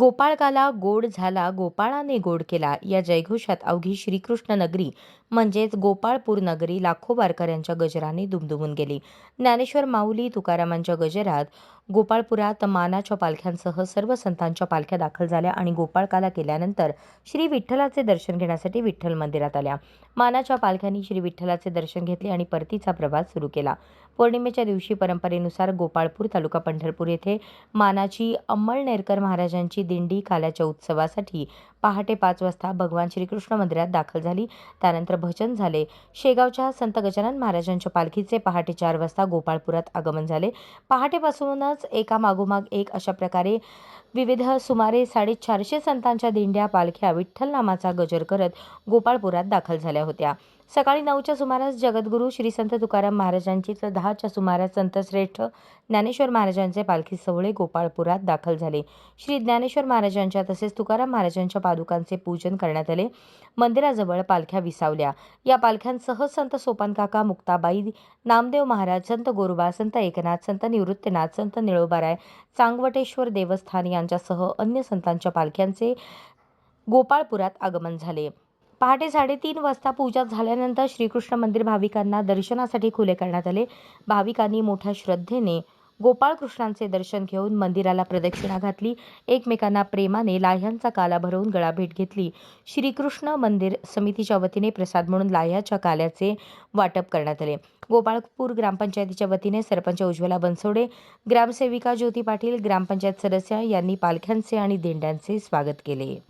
गोपाळकाला गोड झाला गोपाळाने गोड केला. या जयघोषात अवघी श्रीकृष्ण नगरी म्हणजेच गोपाळपूर नगरी लाखो वारकऱ्यांच्या गजराने दुमदुमून गेली. ज्ञानेश्वर माऊली तुकारामांच्या गजरात गोपाळपुरात मानाच्या पालख्यांसह सर्व संतांच्या पालख्या दाखल झाल्या आणि गोपाळकाला केल्यानंतर श्री विठ्ठलाचे दर्शन घेण्यासाठी विठ्ठल मंदिरात आल्या. मानाच्या पालख्यांनी श्री विठ्ठलाचे दर्शन घेतले आणि परतीचा प्रवास सुरू केला. पौर्णिमेच्या दिवशी परंपरेनुसार गोपाळपूर तालुका पंढरपूर येथे मानाची अंमळनेरकर महाराजांची दिंडी काल्याच्या उत्सवासाठी पहाटे पाच वाजता भगवान श्रीकृष्ण मंदिरात दाखल झाली. त्यानंतर भजन झाले. शेगावच्या संत गजानन महाराजांच्या पालखीचे पहाटे चार वाजता गोपाळपुरात आगमन झाले. पहाटेपासूनच एका मागोमाग एक अशा प्रकारे विविध सुमारे साडेचारशे संतांच्या दिंड्या पालख्या विठ्ठल नामाचा गजर करत गोपाळपुरात दाखल झाल्या होत्या. सकाळी नऊच्या सुमारास जगद्गुरू श्री संत तुकाराम महाराजांची तर दहाच्या सुमारास संतश्रेष्ठ ज्ञानेश्वर महाराजांचे पालखी सोहळे गोपाळपुरात दाखल झाले. श्री ज्ञानेश्वर महाराजांच्या तसेच तुकाराम महाराजांच्या पादुकांचे पूजन करण्यात आले. मंदिराजवळ पालख्या विसावल्या. या पालख्यांसह संत सोपानकाका मुक्ताबाई नामदेव महाराज संत गोरुबा संत एकनाथ संत निवृत्तीनाथ संत निळोबाराय चांगवटेश्वर देवस्थान यांच्यासह अन्य संतांच्या पालख्यांचे गोपाळपुरात आगमन झाले. पहाटे साडेतीन वाजता पूजा झाल्यानंतर श्रीकृष्ण मंदिर भाविकांना दर्शनासाठी खुले करण्यात आले. भाविकांनी मोठ्या श्रद्धेने गोपाळकृष्णांचे दर्शन घेऊन मंदिराला प्रदक्षिणा घातली. एकमेकांना प्रेमाने लाह्यांचा काला भरवून गळा भेट घेतली. श्रीकृष्ण मंदिर समितीच्या वतीने प्रसाद म्हणून लाह्याच्या काल्याचे वाटप करण्यात आले. गोपाळपूर ग्रामपंचायतीच्या वतीने सरपंच उज्ज्वला बनसोडे ग्रामसेविका ज्योती पाटील ग्रामपंचायत सदस्य यांनी पालख्यांचे आणि दिंड्यांचे स्वागत केले.